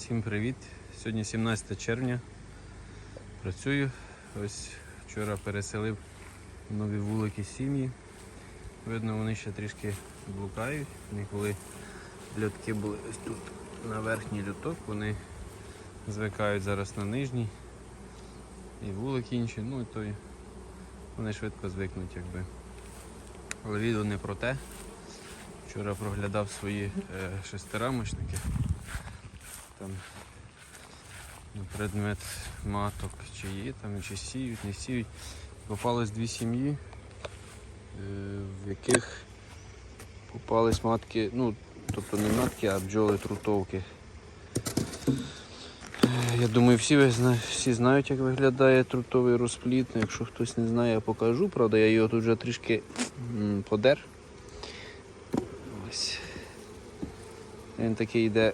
Всім привіт! Сьогодні 17 червня. Працюю. Ось вчора переселив нові вулики сім'ї. Видно, вони ще трішки блукають. Них льотки були ось тут на верхній льоток, вони звикають зараз на нижній. І вулик інші, ну і то вони швидко звикнуть якби. Але відео не про те. Вчора проглядав свої е, шестирамочники. Там на предмет маток, чи є там, чи сіють, не сіють. Попались дві сім'ї, е, в яких попались матки, ну, тобто не матки, а бджоли трутовки. Я думаю, всі, всі знають, як виглядає трутовий розпліт. Якщо хтось не знає, я покажу. Правда, я його тут вже трішки подер. Ось. Він такий йде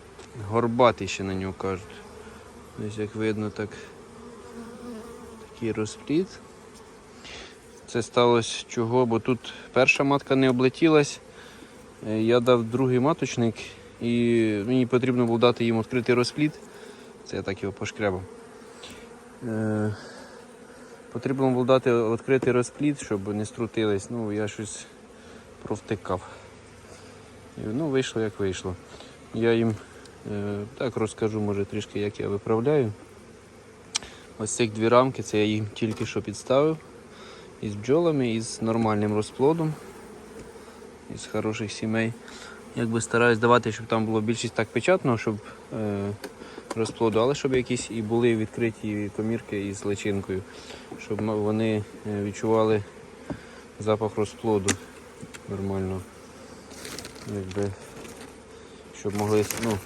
горбатий ще на нього кажуть. Ось як видно, так такий розпліт. Це сталося чого, бо тут перша матка не облетілась. Е, Я дав другий маточник і мені потрібно було дати їм відкритий розпліт. Це я так його пошкрябав. Е, Потрібно було дати відкритий розпліт, щоб не струтились. Ну, я щось провтикав. Ну, вийшло як вийшло. Я їм так розкажу, може трішки, як я виправляю. Ось цих дві рамки, це я їм тільки що підставив. Із бджолами, і з нормальним розплодом, із хороших сімей. Якби стараюсь давати, щоб там було більшість так печатного, щоб е, розплоду, але щоб якісь і були відкриті комірки із личинкою, щоб вони е, відчували запах розплоду нормально. Якби, щоб могли ну,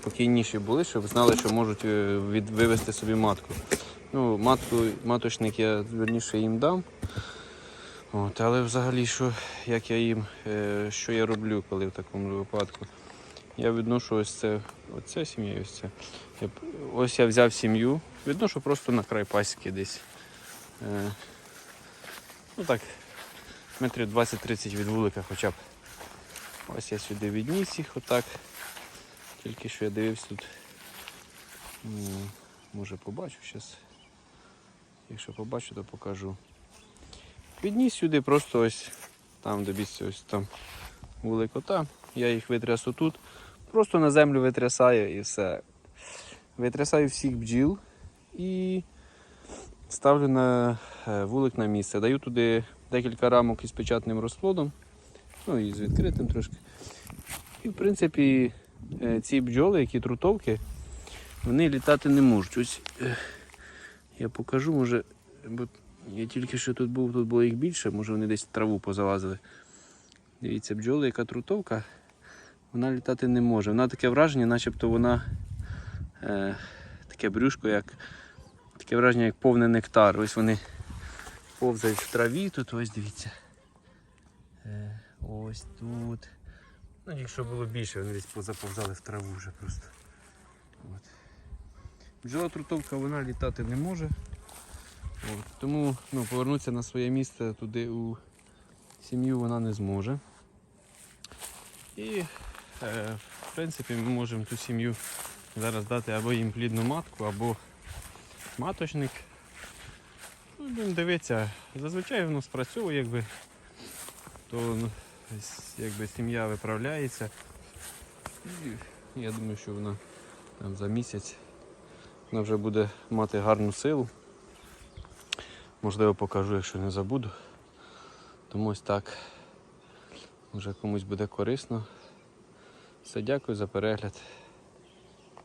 спокійніші були, щоб знали, що можуть е, від, вивести собі матку. Ну, матку, маточник я верніше їм дам. От, але взагалі, що, як я їм, е, що я роблю, коли в такому випадку? Я відношу ось це, оця сім'я, ось це. Ось я взяв сім'ю, відношу просто на край пасіки десь. Е, ну так, метрів 20-30 від вулика хоча б. Ось я сюди відніс їх отак. Тільки що я дивився тут. Може побачу зараз. Якщо побачу, то покажу. Відніс сюди просто ось там, місце ось там ота. Я їх витрясу тут. Просто на землю витрясаю і все. Витрясаю всіх бджіл і ставлю на е, вулик на місце. Даю туди декілька рамок із печатним розплодом. Ну і з відкритим трошки. І в принципі ці бджоли, які трутовки, вони літати не можуть. Ось е, я покажу, може, бо я тільки що тут був, тут було їх більше, може вони десь траву позалазили. Дивіться, бджола, яка трутовка, вона літати не може. Вона таке враження, начебто вона е, таке брюшко, як таке враження, як повний нектар. Ось вони повзають в траві тут, ось дивіться. Е, ось тут. Ну, якщо було більше, вони десь позаповзали в траву вже просто. От. Бджола трутовка вона літати не може. От. Тому ну, повернутися на своє місце туди у сім'ю вона не зможе. І е, в принципі ми можемо ту сім'ю зараз дати або їм плідну матку, або маточник. Ну, будемо дивитися, зазвичай воно спрацьовує, якби, то ну, якби сім'я виправляється. І я думаю, що вона там за місяць вона вже буде мати гарну силу. Можливо, покажу, якщо не забуду. Тому ось так. Може комусь буде корисно. Все, дякую за перегляд.